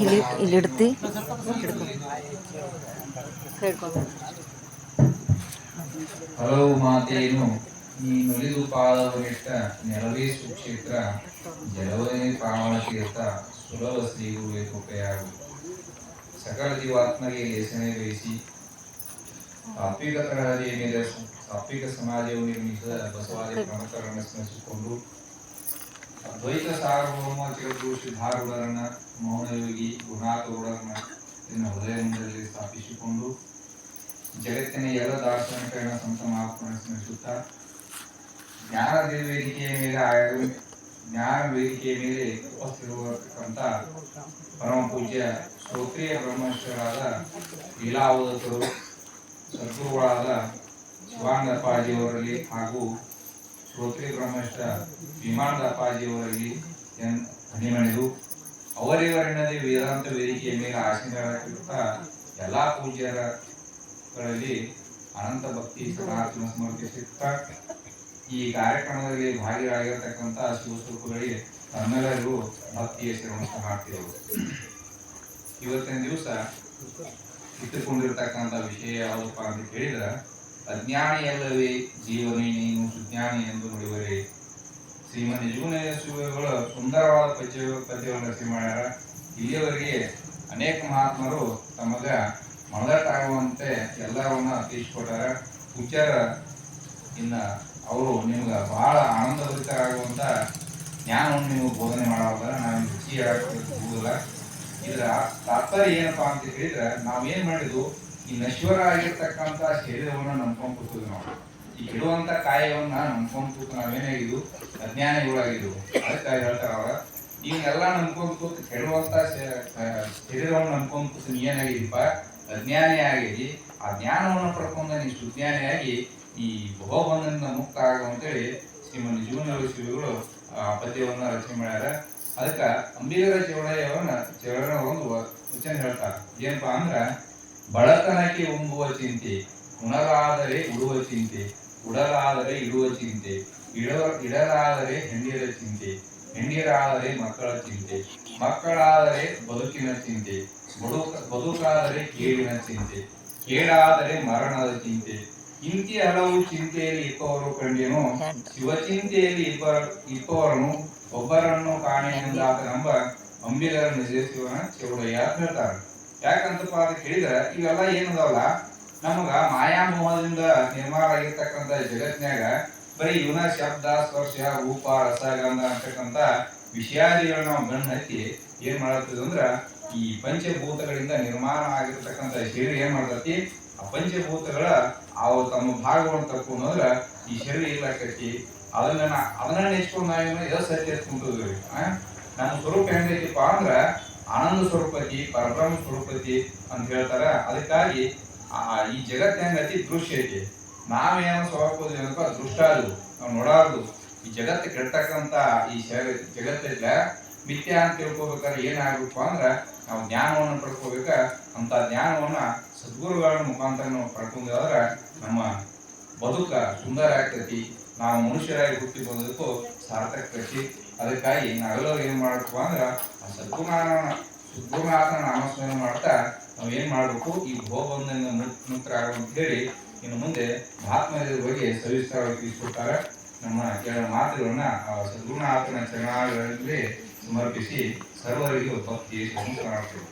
ಇಲ್ಲಿ ಇಲ್ಲಿ ಇಡ್ತಿ. ಹಿಡ್ಕೊಂಡು ಹಲವು ಮಾತೆಯನ್ನು ನೀ ನುಲಿದು ಪಾದವನಿಟ್ಟ ನೆಲವೇ ಸುಕ್ಷೇತ್ರ ಜಲವೇ ಪಾವನ ತೀರ್ಥ ಸುಲಭ ಶ್ರೀಗುರುವೆ ಕೃಪೆಯಾಗು. ಸಕಲ ಜೀವಾತ್ಮಗೆ ಲೇಸನೆ ವಹಿಸಿ ತಾತ್ವಿಕ ತರಹದಿಯ ಮೇಲೆ ತಾತ್ವಿಕ ಸಮಾಜವು ನಿರ್ಮಿಸಿದ ಬಸವಾದಿ ಪ್ರಮುಖರನ್ನು ಸ್ಮರಿಸಿಕೊಂಡು ಅದ್ವೈತ ಸಾರ್ವಭೌಮ ಜಗದ್ಗುರು ಸಿದ್ಧಾರೂಢರನ್ನ ಮೌನಯೋಗಿ ಗುಣಾತೂಢರನ್ನ ನಿನ್ನ ಹೃದಯದಲ್ಲಿ ಸ್ಥಾಪಿಸಿಕೊಂಡು ಜಗತ್ತಿನ ಎಲ್ಲ ದಾರ್ಶನಿಕರನ್ನ ಸಂತ ಮಹಾತ್ಮನ ಸ್ಮರಿಸುತ್ತಾ ಜ್ಞಾನ ವೇದಿಕೆಯ ಮೇಲೆ ಆಯ- ಜ್ಞಾನ ವೇದಿಕೆಯ ಮೇಲೆ ಉಪಸ್ಥಿತಿರುವತಕ್ಕಂಥ ಪರಮ ಪೂಜ್ಯ ಶ್ರೋತ್ರಿಯ ಬ್ರಹ್ಮಶ್ವರಾದ ಲೀಲಾವಧತರು ಸದ್ಗುರುಗಳಾದ ಶಿವಾನಂದಪ್ಪಾಜಿಯವರಲ್ಲಿ ಹಾಗೂ ಶ್ರೋತ್ರಿಯ ಬ್ರಹ್ಮಷ್ಟ ವಿಮಾನದ ಅಪ್ಪಾಜಿಯವರಲ್ಲಿ ಎನ್ ಹನಿಮಣಿದು ಅವರಿವರೆನ್ನದೇ ವೇದಾಂತ ವೇದಿಕೆಯ ಮೇಲೆ ಆಸೀನರಾಗಿರುತ್ತ ಎಲ್ಲಾ ಪೂಜ್ಯರಲ್ಲಿ ಅನಂತ ಭಕ್ತಿ ಸಮಾರ್ಪಣೆ ಸಮರ್ಪಿಸುತ್ತಾ ಈ ಕಾರ್ಯಕ್ರಮದಲ್ಲಿ ಭಾಗಿಯಾಗಿರತಕ್ಕಂಥ ಶಿವಸ್ವರೂಪಗಳಿಗೆ ತಮ್ಮೆಲ್ಲರಿಗೂ ಭಕ್ತಿಯ ಶ್ರಮಸ್ಥ ಮಾಡ್ತಿದ್ದೆವು ಇವತ್ತಿನ ದಿವಸ ಇಟ್ಟುಕೊಂಡಿರ್ತಕ್ಕಂಥ ವಿಷಯ ಯಾವುದಪ್ಪ ಅಂತ ಕೇಳಿದ್ರೆ ಅಜ್ಞಾನಿಯಲ್ಲವೇ ಜೀವನೇ ನೀನು ಸುಜ್ಞಾನಿ ಎಂದು ನುಡಿವರೆ ಶ್ರೀಮನ್ ಶಿವಗಳು ಸುಂದರವಾದ ಪದ್ಯ ಪದ್ಯವನ್ನು ರಚನೆ ಮಾಡ್ಯಾರ. ಇಲ್ಲಿಯವರೆಗೆ ಅನೇಕ ಮಹಾತ್ಮರು ತಮಗ ಮನದಟ್ಟಾಗುವಂತೆ ಎಲ್ಲವನ್ನ ತಿಳಿಸ್ಕೊಟ್ಟಾರ. ವಿಚಾರ ಇನ್ನ ಅವರು ನಿಮ್ಗೆ ಬಹಳ ಆನಂದಭರಿತರಾಗುವಂಥ ಜ್ಞಾನವನ್ನು ನೀವು ಬೋಧನೆ ಮಾಡೋದ್ರ ನಾವು ರುಚಿ ಹೋಗುದಿಲ್ಲ. ಇದರ ತಾತ್ಪರ್ಯ ಏನಪ್ಪಾ ಅಂತ ಹೇಳಿದ್ರೆ ನಾವೇನ್ ಮಾಡಿದ್ವು? ಈ ನಶ್ವರ ಆಗಿರ್ತಕ್ಕಂಥ ಶರೀರವನ್ನ ನಂಬ್ಕೊಂಡ್ ಕೂತೀವಿ ನಾವು ಈ ಕೆಡುವಂತ ಕಾಯವನ್ನ ನಂಬ್ಕೊಂಡು ಕೂತು ನಾವೇನಾಗಿದ್ವು ಅಜ್ಞಾನಿಗಳಾಗಿದ್ವು. ಅದಕ್ಕಾಗಿ ಹೇಳ್ತಾರ ಅವ್ರ ಇವನ್ನೆಲ್ಲ ನಂಬ್ಕೊಂಡು ಕೂತು ಕೆಡುವಂತ ಶರೀರವನ್ನು ನಂಬ್ಕೊಂಡ್ ಕೂತು ನೀ ಏನಾಗಿದ್ದೀಪ ಅಜ್ಞಾನಿ ಆಗಿದಿ ಆ ಜ್ಞಾನವನ್ನು ಪಡ್ಕೊಂಡ ನೀ ಸುಜ್ಞಾನಿಯಾಗಿ ಈ ಭೋಗವನ್ನ ಮುಕ್ತ ಆಗುವಂತೇಳಿ ಶ್ರೀಮನ್ ಜೀವನ ಶಿವಗಳು ಆ ಪದ್ಯವನ್ನ ರಚನೆ ಮಾಡ್ಯಾರ. ಅದಕ್ಕ ಅಂಬಿಗರ ಚೌಡಯ್ಯವನ್ನ ಚೌಡನ ಒಂದು ವಚನ ಹೇಳ್ತಾರ. ಏನಪ್ಪಾ ಅಂದ್ರ ಬಡತನಕ್ಕೆ ಉಂಬುವ ಚಿಂತೆ ಉಣರಾದರೆ ಉಡುವ ಚಿಂತೆ, ಉಡಲಾದರೆ ಇಡುವ ಚಿಂತೆ ಇಡ ಇಡಲಾದರೆ ಹೆಣ್ಣಿರ ಚಿಂತೆ, ಹೆಣ್ಣಿರಾದರೆ ಮಕ್ಕಳ ಚಿಂತೆ, ಮಕ್ಕಳಾದರೆ ಬದುಕಿನ ಚಿಂತೆ, ಬದುಕ, ಬದುಕಾದರೆ ಕೇಳಿನ ಚಿಂತೆ ಕೇಳಾದರೆ ಮರಣದ ಚಿಂತೆ. ಇಂತಿ ಹಲವು ಚಿಂತೆಯಲ್ಲಿ ಇಪ್ಪವರು ಕಂಡೇನು ಶಿವಚಿಂತೆಯಲ್ಲಿ ಇಬ್ಬರ ಇಪ್ಪವರನ್ನು ಒಬ್ಬರನ್ನು ಕಾಣೆನೆಂದಾತ ನಂಬ ಅಂಬಿಗರ ನಿಜಶಿವನ ಚೌಡಯ್ಯ ಹೇಳ್ತಾರೆ ಯಾಕಂತಪ್ಪ ಅಂತ ಕೇಳಿದ್ರೆ ಇವೆಲ್ಲ ಏನದವಲ್ಲ? ನಮಗ ಮಾಯಾಮೋಹದಿಂದ ನಿರ್ಮಾಣ ಆಗಿರ್ತಕ್ಕಂಥ ಜಗತ್ನ್ಯಾಗ ಬರೀ ಇವನ ಶಬ್ದ, ಸ್ಪರ್ಶ, ರೂಪ, ರಸಗಂಧ ಅಂತಕ್ಕಂಥ ವಿಷಯಾದಿಗಳನ್ನ ನಾವು ಗಣ್ಣು ಹತ್ತಿ ಏನ್ ಮಾಡತ್ತದ ಅಂದ್ರ ಈ ಪಂಚಭೂತಗಳಿಂದ ನಿರ್ಮಾಣ ಆಗಿರ್ತಕ್ಕಂಥ ಶರೀರ ಏನ್ ಮಾಡ್ತತಿ? ಆ ಪಂಚಭೂತಗಳ ಅವು ತಮ್ಮ ಭಾಗವನ್ನು ತಕ್ಕೊಂಡ್ರ ಈ ಶರೀರ ಇರ್ಲಾಕತಿ ಅದನ್ನ ನಾ- ಅದನ್ನ ನೆಚ್ಕೊಂಡು ನಾವೇನು ಎಸ್ ಸತ್ಯ ಎತ್ಕೊಂಡ್ರಿ ನಮ್ಮ ಸ್ವರೂಪ ಹೆಂಗೈತಿಪ್ಪ ಅಂದ್ರ ಆನಂದ ಸ್ವರೂಪತಿ ಪರಬ್ರಹ್ಮ ಸ್ವರೂಪತಿ ಅಂತ ಹೇಳ್ತಾರೆ. ಅದಕ್ಕಾಗಿ ಆ, ಈ ಜಗತ್ತಿನ ಅತಿ ದೃಶ್ಯ ಐತಿ. ನಾವೇನು ಸ್ವರೂಪದ ಏನಪ್ಪ, ದೃಷ್ಟ ಅದು. ನಾವು ನೋಡಾರ್ದು. ಈ ಜಗತ್ತು ಕೆಡ್ತಕ್ಕಂತ ಈ ಶರೀರ ಜಗತ್ತಲ್ಲ ಮಿಥ್ಯ ಅಂತ ತಿಳ್ಕೊಬೇಕಾದ್ರೆ ಏನಾಗಬೇಕು ಅಂದ್ರೆ ನಾವು ಜ್ಞಾನವನ್ನು ಪಡ್ಕೋಬೇಕ? ಅಂತ ಜ್ಞಾನವನ್ನ ಸದ್ಗುರುಗಳ ಮುಖಾಂತರ ನಾವು ಪಡ್ಕೊಂಡ್ರೆ ನಮ್ಮ ಬದುಕ ಸುಂದರ ಆಗ್ತೈತಿ. ನಾವು ಮನುಷ್ಯರಾಗಿ ಹುಟ್ಟಿ ಬಂದಕ್ಕೂ ಸಾರ್ಥಕ ಕಟ್ಟಿ ಅದಕ್ಕಾಗಿ ನಾವೆಲ್ಲರೂ ಏನು ಮಾಡಬೇಕು ಅಂದ್ರೆ ಆ ಸದ್ಗುಣ ಸದ್ಗುಣಾತನ ನಾಮಸ್ಮರಣೆ ಮಾಡ್ತಾ ನಾವು ಏನು ಮಾಡಬೇಕು? ಈ ಭೋಗವನ್ನ ಮುಕ್ತರಾಗ ಅಂತ ಹೇಳಿ ಇನ್ನು ಮುಂದೆ ಮಹಾತ್ಮರ ಬಗ್ಗೆ ಸವಿಸ್ತಾರವಾಗಿ ತಿಳಿಸ್ಕೊಡ್ತಾರೆ. ನಮ್ಮ ಕೆಲವು ಮಾತುಗಳನ್ನ ಆ ಸದ್ಗುಣಾತನ ಚರಣಗಳಲ್ಲಿ ಸಮರ್ಪಿಸಿ ಸರ್ವರಿಗೂ ಭಕ್ತಿ ಮಾಡ್ತೇವೆ.